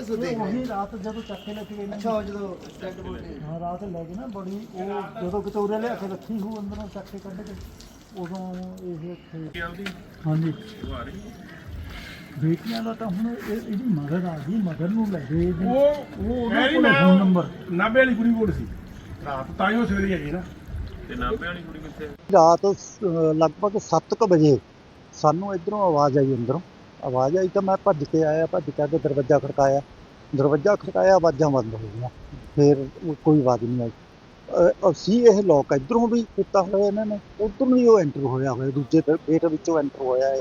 ਉਹੀ ਰਾਤ ਜਦੋਂ ਚੱਕ ਕੇ ਲੈ ਕੇ ਗਏ ਨੇ। ਅੱਛਾ ਉਹ ਜਦੋਂ ਡੈਡ ਬੋਡੀ ਹਾਂ ਰਾਤ ਲੈ ਗਏ ਨਾ ਬੜੀ ਉਹ ਜਦੋਂ ਕਿਤੇ ਉਰੇ ਲਿਆ ਕੇ ਰੱਖੀ ਹੂ ਅੰਦਰੋਂ ਚੱਕ ਕੇ ਕੱਢ ਕੇ ਉਦੋਂ ਇਹ ਇੱਥੇ ਹਾਂਜੀ। ਬੇਟੀਆਂ ਦਾ ਤਾਂ ਹੁਣ ਇਹ ਇਹਦੀ ਮਦਦ ਆ ਗਈ ਮਦਦ ਨੂੰ ਲੈ ਗਏ। ਉਹ ਉਹ ਉਹ ਉਹਨਾਂ ਕੋਲ ਫੋਨ ਨੰਬਰ ਨਾਭੇ ਵਾਲੀ ਕੁੜੀ ਕੋਲ ਸੀ। ਰਾਤ ਤਾਂ ਹੀ ਉਹ ਸਵੇਰੇ ਆਈ ਨਾ। ਤੇ ਨਾਭੇ ਵਾਲੀ ਕੁੜੀ ਕਿੱਥੇ? ਰਾਤ ਅਹ, ਲਗਭਗ 7:00 ਵਜੇ ਸਾਨੂੰ ਇਧਰੋਂ ਆਵਾਜ਼ ਆਈ ਅੰਦਰੋਂ। ਆਵਾਜ਼ ਆਈ ਤਾਂ ਮੈਂ ਭੱਜ ਕੇ ਆਇਆ ਭੱਜ ਕੇ ਆ ਕੇ ਦਰਵਾਜ਼ਾ ਖੜਕਾਇਆ। ਦਰਵਾਜ਼ਾ ਖੜਕਾਇਆ ਆਵਾਜ਼ਾਂ ਬੰਦ ਹੋ ਗਈਆਂ। ਫਿਰ ਕੋਈ ਆਵਾਜ਼ ਨਹੀਂ ਆਈ। ਅਸੀਂ ਇਹ ਲੋਕ ਇਧਰੋਂ ਵੀ ਕੀਤਾ ਹੋਇਆ ਇਹਨਾਂ ਨੇ ਉਧਰੋਂ ਵੀ ਉਹ ਐਂਟਰ ਹੋਇਆ ਹੋਇਆ ਦੂਜੇ ਗੇਟ ਵਿੱਚੋਂ ਐਂਟਰ ਹੋਇਆ ਹੈ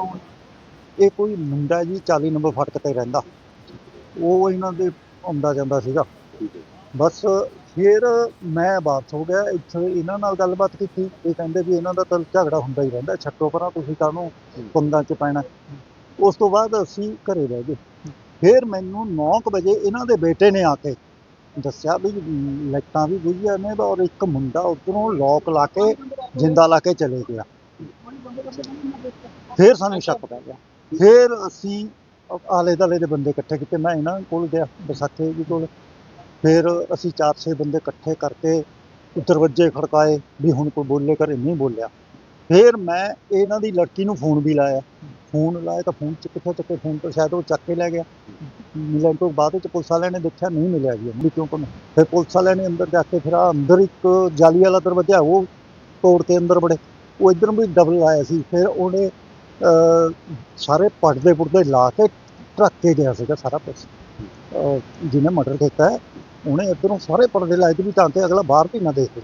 ਇਹ ਕੋਈ ਮੁੰਡਾ ਜੀ 40 ਨੰਬਰ ਫਟਕ ਤੇ ਰਹਿੰਦਾ। ਉਹ ਇਹਨਾਂ ਦੇ ਆਉਂਦਾ ਜਾਂਦਾ ਸੀਗਾ। ਬਸ ਫਿਰ ਮੈਂ ਵਾਪਸ ਹੋ ਗਿਆ ਇੱਥੇ ਇਹਨਾਂ ਨਾਲ ਗੱਲਬਾਤ ਕੀਤੀ। ਇਹ ਕਹਿੰਦੇ ਵੀ ਇਹਨਾਂ ਦਾ ਤਾਂ ਝਗੜਾ ਹੁੰਦਾ ਹੀ ਰਹਿੰਦਾ ਛੱਡੋ ਪਰਾਂ ਤੁਸੀਂ ਕਾਹਨੂੰ ਪੰਗਾਂ 'ਚ ਪੈਣਾ। ਉਸ ਤੋਂ ਬਾਅਦ ਅਸੀਂ ਘਰੇ ਰਹਿ ਗਏ। ਫਿਰ ਮੈਨੂੰ 9 ਵਜੇ ਇਹਨਾਂ ਦੇ ਬੇਟੇ ਨੇ ਆ ਕੇ ਦੱਸਿਆ ਵੀ ਲਾਈਟਾਂ ਵੀ ਬੁਝੀਆਂ ਨੇ ਔਰ ਇੱਕ ਮੁੰਡਾ ਉਧਰੋਂ ਲੋਕ ਲਾ ਕੇ ਜਿੰਦਾ ਲਾ ਕੇ ਚਲੇ ਗਿਆ। ਫਿਰ ਸਾਨੂੰ ਸ਼ੱਕ ਪੈ ਗਿਆ। ਫਿਰ ਅਸੀਂ ਆਲੇ ਦਾਲੇ ਦੇ ਬੰਦੇ ਇਕੱਠੇ ਕੀਤੇ। ਮੈਂ ਇਹਨਾਂ ਕੋਲ ਗਿਆ, ਵਿਸਾਖੇ ਜੀ ਕੋਲ। ਫਿਰ ਅਸੀਂ ਚਾਰ ਛੇ ਬੰਦੇ ਇਕੱਠੇ ਕਰਕੇ ਦਰਵਾਜ਼ੇ ਖੜਕਾਏ ਵੀ ਹੁਣ ਕੋਈ ਬੋਲੇ ਘਰੇ ਨਹੀਂ ਬੋਲਿਆ। ਫਿਰ ਮੈਂ ਇਹਨਾਂ ਦੀ ਲੜਕੀ ਨੂੰ ਫੋਨ ਵੀ ਲਾਇਆ। ਫੋਨ ਲਾਇਆ ਤਾਂ ਫੋਨ ਚ ਕਿੱਥੋਂ ਚੱਕੇ ਫੋਨ ਤੋਂ ਸ਼ਾਇਦ ਉਹ ਚੱਕ ਕੇ ਲੈ ਗਿਆ। ਮਿਲਣ ਤੋਂ ਬਾਅਦ ਵਿੱਚ ਪੁਲਿਸ ਵਾਲਿਆਂ ਨੇ ਦੇਖਿਆ ਨਹੀਂ ਮਿਲਿਆ ਜੀ ਵੀ ਕਿਉਂ ਕੰਮ ਫਿਰ ਪੁਲਿਸ ਵਾਲਿਆਂ ਨੇ ਅੰਦਰ ਜਾ ਕੇ ਫਿਰ ਆਹ ਅੰਦਰ ਇੱਕ ਜਾਲੀ ਵਾਲਾ ਦਰਵਾਜ਼ਾ ਉਹ ਤੋੜ ਕੇ ਅੰਦਰ ਬੜੇ ਉਹ ਇੱਧਰ ਵੀ ਡਬਲ ਆਇਆ ਸੀ ਫਿਰ ਉਹਨੇ ਅਹ, ਸਾਰੇ ਪਰਦੇ ਪੁਰਦੇ ਲਾ ਕੇ ਟਰੱਕ ਕੇ ਗਿਆ ਸੀਗਾ ਸਾਰਾ ਕੁਛ। ਜਿਹਨੇ ਮਰਡਰ ਕੀਤਾ ਉਹਨੇ ਇੱਧਰੋਂ ਸਾਰੇ ਪਰਦੇ ਲਾਏ ਤੇ ਵੀ ਤਾਂ ਕਿ ਅਗਲਾ ਬਾਹਰ ਵੀ ਨਾ ਦੇਖੇ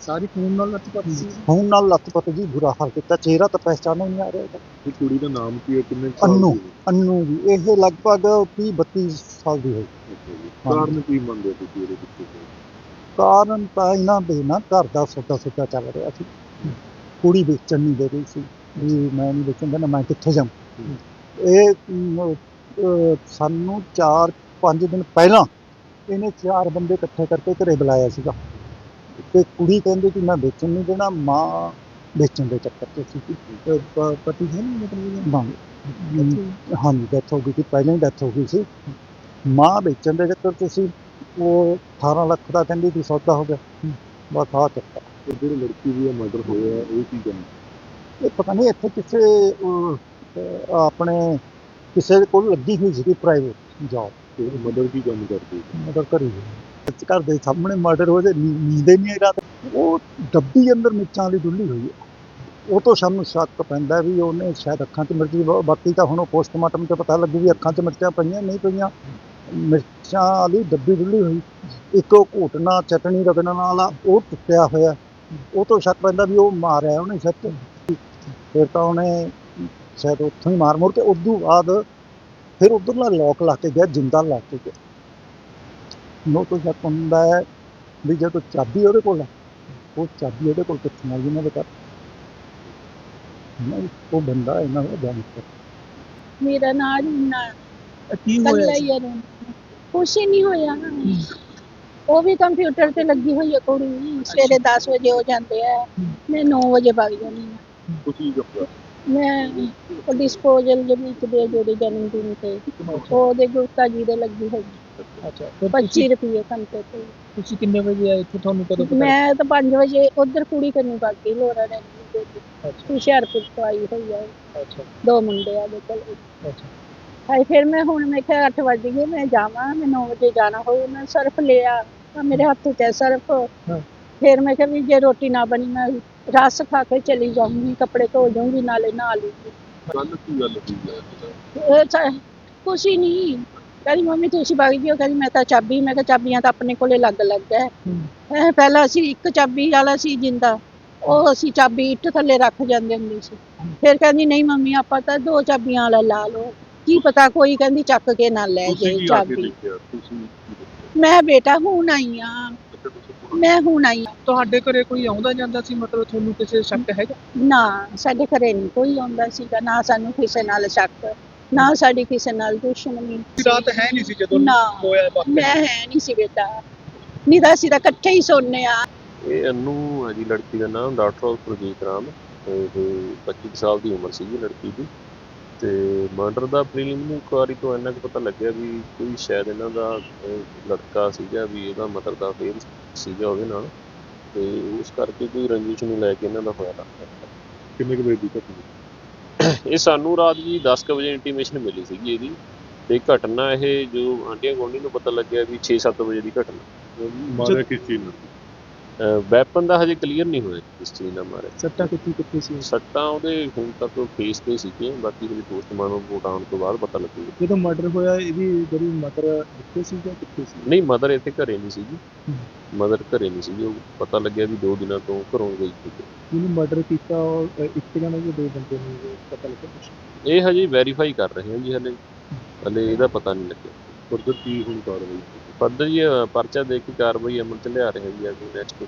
ਸਾਰੀ ਖੂਨ ਨਾਲ ਲੱਤ ਸੀ ਹੁਣ ਨਾਲ ਲੱਤ ਜੀ ਬੁਰਾ ਹਾਲ ਕੀਤਾ ਚਿਹਰਾ ਤਾਂ ਪਹਿਚਾਨ ਹੀ ਨਹੀਂ ਆ ਰਿਹਾ ਇਹਦਾ। ਇਹ ਕੁੜੀ ਦਾ ਨਾਮ ਕੀ ਹੈ? ਕਿੰਨੇ ਕੁ ਸਾਲ ਅੰਨੂ ਹੈ? ਅੰਨੂ ਜੀ ਇਹ ਲਗਭਗ 30 32 ਸਾਲ ਦੀ ਹੋਈ। ਅੱਛਾ ਜੀ। ਕਾਰਨ ਕੀ ਮੰਨਦੇ ਹੋ ਤੁਸੀਂ ਇਹਦੇ ਪਿੱਛੇ? ਦੇ? ਕਾਰਨ ਤਾਂ ਇਹਨਾਂ ਦੇ ਨਾ ਘਰ ਦਾ ਸੌਦਾ ਸੌਦਾ ਚੱਲ ਰਿਹਾ ਸੀ। ਕੁੜੀ ਵੇਚਣ ਨਹੀਂ ਦੇ ਰਹੀ ਸੀ। ਵੀ ਮੈਂ ਨਹੀਂ ਵੇਚਣ ਦੇਣਾ ਮੈਂ ਕਿੱਥੇ ਜਾਵਾਂ? ਇਹ ਮ, ਅਹ, ਸਾਨੂੰ 4-5 ਦਿਨ ਪਹਿਲਾਂ ਇਹਨੇ ਚਾਰ ਬੰਦੇ ਇਕੱਠੇ ਕਰਕੇ ਘਰੇ ਬੁਲਾਇਆ ਸੀਗਾ। ਤੇ ਕੁੜੀ ਕਹਿੰਦੀ ਕਿ ਮੈਂ ਵੇਚਣ ਨਹੀਂ ਦੇਣਾ ਮਾਂ ਵੇਚਣ ਦੇ ਚੱਕਰ 'ਚ ਸੀ ਪਤੀ ਹੈ ਨਹੀਂ ਮਤਲਬ ਹਾਂ ਹਾਂਜੀ ਡੈਥ ਹੋ ਗਈ ਸੀ ਪਹਿਲਾਂ ਹੀ ਡੈਥ ਹੋ ਗਈ ਸੀ। ਮਾਂ ਵੇਚਣ ਦੇ ਚੱਕਰ 'ਚ ਸੀ ਉਹ 18 ਲੱਖ ਦਾ ਕਹਿੰਦੀ ਸੀ ਸੌਦਾ ਹੋ ਗਿਆ। ਬਸ ਆ ਚੱਕਰ। ਜਿਹੜੀ ਲੜਕੀ ਦੀ ਮਰਡਰ ਹੋਇਆ ਹੈ, ਇਹ ਕੀ ਕਹਿੰਦੇ? ਇਹ ਪਤਾ ਨਹੀਂ ਇੱਥੇ ਕਿਸੇ ਆਪਣੇ ਕਿਸੇ ਦੇ ਕੋਲ ਲੱਗੀ ਹੋਈ ਸੀ ਪ੍ਰਾਈਵੇਟ ਜੌਬ ਤੇ ਮਰਡਰ ਕੀ ਕੰਮ ਕਰਦੀ ਮਦਰ ਕਰੀ ਇਸ ਘਰ ਦੇ ਸਾਹਮਣੇ ਮਰਡਰ ਹੋ ਜੇ ਨੀਂਦੇ ਨਹੀਂ ਆਈ ਰਾਤ ਉਹ ਡੱਬੀ ਅੰਦਰ ਮਿਰਚਾਂ ਵਾਲੀ ਡੁੱਲੀ ਹੋਈ ਹੈ। ਉਹ ਤੋਂ ਸਾਨੂੰ ਸ਼ੱਕ ਪੈਂਦਾ ਵੀ ਉਹਨੇ ਸ਼ਾਇਦ ਅੱਖਾਂ 'ਚ ਮਿਰਚ ਬ- ਬਾਕੀ ਤਾਂ ਹੁਣ ਉਹ ਪੋਸਟਮਾਰਟਮ ਤੇ ਪਤਾ ਲੱਗੂ ਵੀ ਅੱਖਾਂ 'ਚ ਮਿਰਚਾਂ ਪਈਆਂ ਨਹੀਂ ਪਈਆਂ। ਮਿਰਚਾਂ ਵਾਲੀ ਡੱਬੀ ਡੁੱਲੀ ਹੋਈ। ਇੱਕ ਉਹ ਘੋਟਣਾ ਚਟਣੀ ਰਗੜਨ ਵਾਲਾ ਉਹ ਟੁੱਟਿਆ ਹੋਇਆ। ਉਹ ਤੋਂ ਸ਼ੱਕ ਪੈਂਦਾ ਵੀ ਉਹ ਮਾਰਿਆ ਉਹਨੇ ਸੱਚ। ਫਿਰ ਤਾਂ ਉਹਨੇ ਸ਼ਾਇਦ ਉੱਥੋਂ ਹੀ ਮਾਰ ਮੁਰ ਕੇ ਉਦੋਂ ਬਾਅਦ ਫਿਰ ਉਧਰਲਾ ਲੋਕ ਲਾ ਕੇ ਗਿਆ ਜਿੰਦਾ ਲਾ ਕੇ ਗਿਆ। ਨੋ ਤੋਂ ਸ਼ੱਕ ਹੁੰਦਾ ਹੈ ਵੀ ਜਦੋਂ ਚਾਬੀ ਉਹਦੇ ਕੋਲ ਹੈ ਉਹ ਚਾਬੀ ਉਹਦੇ ਕੋਲ ਕਿੱਥੋਂ ਆਈ ਇਹਨਾਂ ਦੇ ਘਰ? ਨਹੀਂ ਉਹ ਬੰਦਾ ਇਹਨਾਂ ਦਾ ਗੈਂਗਸਟਰ ਮੇਰਾ ਨਾਂ ਰੀਨਾ ਕੀ ਕੱਲਾ ਹੀ ਹੈ ਰੂਨਾ। ਕੁਛ ਹੀ ਨਹੀਂ ਹੋਇਆ। ਉਹ ਵੀ ਕੰਪਿਊਟਰ ਤੇ ਲੱਗੀ ਹੋਈ ਹੈ ਕੁੜੀ। ਸਵੇਰੇ 10 ਵਜੇ ਹੋ ਜਾਂਦੇ ਆ। ਮੈਂ 9 ਵਜੇ ਵਗ ਜਾਂਦੀ ਹਾਂ। ਤੁਸੀਂ ਜੱਫਾ ਮੈਂ ਉਹ ਡਿਸਪੋਜ਼ਲ ਦੇ ਵਿੱਚ ਦੇ ਜਿਹੜੇ ਜਨਮ ਦਿਨ ਤੇ ਉਹਦੇ ਗੁਰਤਾ ਜੀ ਦੇ ਲੱਗੀ ਹੋਈ। ਅੱਛਾ 25 ਰੁਪਏ ਘੰਟੇ ਤੇ। ਤੁਸੀਂ ਕਿੰਨੇ ਵਜੇ ਆਏ ਇੱਥੇ? ਤੁਹਾਨੂੰ ਕਦੋਂ ਮੈਂ ਤਾਂ 5 ਵਜੇ ਉਧਰ ਕੁੜੀ ਕਰਨੀ ਬਾਕੀ ਲੋਰਾ ਨੇ ਅੱਛਾ। ਹੁਸ਼ਿਆਰਪੁਰ ਤੋਂ ਆਈ ਹੋਈ ਹੈ ਅੱਛਾ। ਦੋ ਮੁੰਡੇ ਆ ਦੇ ਕੋਲ। ਅੱਛਾ। ਹਾਏ ਫਿਰ ਮੈਂ ਹੁਣ ਮੈਂ ਕਿਹਾ 8 ਵਜ ਗਏ ਮੈਂ ਜਾਵਾਂ ਮੈਂ 9 ਵਜੇ ਜਾਣਾ ਹੋਊ ਮੈਂ ਸਰਫ ਲਿਆ। ਤਾਂ ਮੇਰੇ ਹੱਥ 'ਚ ਹੈ ਸਰਫ। ਹਾਂ। ਫਿਰ ਮੈਂ ਕਿਹਾ ਵੀ ਜੇ ਰੋਟੀ ਨਾ ਬਣੀ ਮੈਂ ਰਸ ਖਾ ਕੇ ਚਲੀ ਜਾਊਂਗੀ ਕੱਪੜੇ ਧੋ ਜਾਊਂਗੀ ਨਾਲੇ ਨਹਾ ਲੂੰਗੀ ਗੱਲ ਕੀ ਗੱਲ ਹੋਈ ਹੈ ਇਹਦਾ? ਇਹ ਤਾਂ ਕੁਛ ਹੀ ਨਹੀਂ। ਕਹਿੰਦੀ ਮੰਮੀ ਤੁਸੀਂ ਵਗ ਜਿਓ। ਕਹਿੰਦੀ ਮੈਂ ਤਾਂ ਚਾਬੀ ਮੈਂ ਕਿਹਾ ਚਾਬੀਆਂ ਤਾਂ ਆਪਣੇ ਕੋਲੇ ਲੱਗ ਲੱਗ ਹੈ। ਹੈਂ, ਪਹਿਲਾਂ ਅਸੀਂ ਇੱਕ ਚਾਬੀ ਵਾਲਾ ਸੀ ਜਿੰਦਾ ਉਹ ਅਸੀਂ ਚਾਬੀ ਇੱਟ ਥੱਲੇ ਰੱਖ ਜਾਂਦੇ ਹੁੰਦੇ ਸੀ। ਫਿਰ ਕਹਿੰਦੀ ਨਹੀਂ ਮੰਮੀ ਆਪਾਂ ਤਾਂ ਦੋ ਚਾਬੀਆਂ ਵਾਲਾ ਲਾ ਲਓ। ਕੀ ਪਤਾ ਕੋਈ ਕਹਿੰਦੀ ਚੱਕ ਕੇ ਨਾ ਲੈ ਤੁਸੀਂ ਜੇ ਕੀ ਆ ਕੇ ਚਾਬੀ। ਦੇਖਿਆ ਤੁਸੀਂ ਕੀ ਦੇਖਿਆ? ਮੈਂ ਬੇਟਾ ਹੁਣ ਆਈ ਆ। ਮੈਂ ਹੁਣ ਆਈ ਆਂ। ਤੁਹਾਡੇ ਘਰੇ ਕੋਈ ਆਉਂਦਾ ਜਾਂਦਾ ਸੀ? ਮਤਲਬ ਤੁਹਾਨੂੰ ਕਿਸੇ ਸ਼ੱਕ ਹੈਗਾ? ਨਾ ਸਾਡੇ ਘਰੇ ਨਹੀਂ ਕੋਈ ਆਉਂਦਾ ਸੀਗਾ। ਨਾ ਸਾਨੂੰ ਕਿਸੇ ਨਾਲ ਸ਼ੱਕ ਨਾ ਸਾਡੀ ਕਿਸੇ ਨਾਲ ਦੁਸ਼ਮਣੀ ਰਾਤ ਹੈ ਨਹੀਂ ਸੀ ਜਦੋਂ ਨਾ। ਹੋਇਆ ਵਾਕਿਆ? ਮੈਂ ਹੈ ਨਹੀਂ ਸੀ ਬੇਟਾ। ਨਹੀਂ ਤਾਂ ਅਸੀਂ ਤਾਂ ਇਕੱਠੇ ਹੀ ਸੋਨੇ ਆ ਇਹ ਅਨੂ ਹੈ ਜੀ ਲੜਕੀ ਦਾ ਨਾਮ ਡਾਕਟਰ ਪ੍ਰਜੀਤ ਰਾਮ। ਇਹ 25 ਕੁ ਸਾਲ ਦੀ ਉਮਰ ਸੀਗੀ ਲੜਕੀ ਦੀ। ਤੇ ਮਰਡਰ ਦਾ ਪ੍ਰੀਲਿਮਿਨਰੀ ਇਨਕੁਆਰੀ ਤੋਂ ਇੰਨਾ ਕੁ ਪਤਾ ਲੱਗਿਆ ਵੀ ਕੋਈ ਸ਼ਾਇਦ ਇਹਨਾਂ ਦਾ ਅਹ, ਲੜਕਾ ਸੀਗਾ ਵੀ ਇਹਦਾ ਮਦਰ ਦਾ ਫੇਰ ਸੀਗਾ ਉਹਦੇ ਨਾਲ ਤੇ ਉਸ ਕਰਕੇ ਕੋਈ ਰੰਜਿਸ਼ ਨੂੰ ਲੈ ਕੇ ਇਹਨਾਂ ਦਾ ਹੋਇਆ ਲੱਗਦਾ ਕਿੰਨੇ ਕੁ ਵਜੇ ਦੀ ਘਟਨਾ? ਇਹ ਸਾਨੂੰ ਰਾਤ ਜੀ 10 ਕੁ ਵਜੇ ਇੰਟੀਮੇਸ਼ਨ ਮਿਲੀ ਸੀਗੀ ਇਹਦੀ ਤੇ ਘਟਨਾ ਇਹ ਜੋ ਆਂਡੀਆਂ ਗੁਆਂਢੀ ਨੂੰ ਪਤਾ ਲੱਗਿਆ ਵੀ 6-7 ਵਜੇ ਦੀ ਘਟਨਾ। ਮਾਰਿਆ ਕਿਸ ਚੀਜ਼ ਨਾਲ? ਵੈਪਨ ਦਾ ਹਜੇ ਕਲੀਅਰ ਨਹੀਂ ਹੋਇਆ ਇਸ ਚੀਜ਼ ਦਾ ਮਾਰੇ। ਸੱਟਾਂ ਕਿੱਥੇ ਕਿੱਥੇ ਸੀ? ਸੱਟਾਂ ਉਹਦੇ ਹੁਣ ਤੱਕ ਫੇਸ ਤੇ ਸੀਗੀਆਂ ਬਾਕੀ ਹਜੇ ਪੋਸਟਮਾਰਟਮ ਰਿਪੋਰਟ ਆਉਣ ਤੋਂ ਬਾਅਦ ਪਤਾ ਲੱਗੂਗਾ। ਜਦੋਂ ਮਰਡਰ ਹੋਇਆ ਇਹਦੀ ਜਿਹੜੀ ਮਦਰ ਕਿੱਥੇ ਸੀ ਜਾਂ ਕਿੱਥੇ ਸੀ? ਨਹੀਂ ਮਦਰ ਇੱਥੇ ਘਰੇ ਨਹੀਂ ਸੀਗੀ। ਮਦਰ ਘਰੇ ਨਹੀਂ ਸੀਗੀ ਉਹ ਪਤਾ ਲੱਗਿਆ ਵੀ ਦੋ ਦਿਨਾਂ ਤੋਂ ਘਰੋਂ ਗਈ ਸੀ। ਜਿਹਨੂੰ ਮਰਡਰ ਕੀਤਾ ਉਹ ਇੱਕ ਜਣਾ ਜਾਂ ਦੋ ਬੰਦੇ ਨੂੰ ਪਤਾ ਲੱਗਿਆ ਇਹ ਹਜੇ ਵੈਰੀਫਾਈ ਕਰ ਰਹੇ ਹਾਂ ਜੀ ਹਲੇ। ਹਲੇ ਇਹਦਾ ਪਤਾ ਨਹੀਂ ਲੱਗਿਆ। ਫਰਦਰ ਕੀ ਹੁਣ ਕਾਰਵਾਈ ਫਰਦਰ ਜੀ ਪਰਚਾ ਦੇ ਕੇ ਕਾਰਵਾਈ ਅਮਲ ਚ ਲਿਆ ਰਹੇ ਜੀ ਅੱਗੇ ਨੈਕਸਟ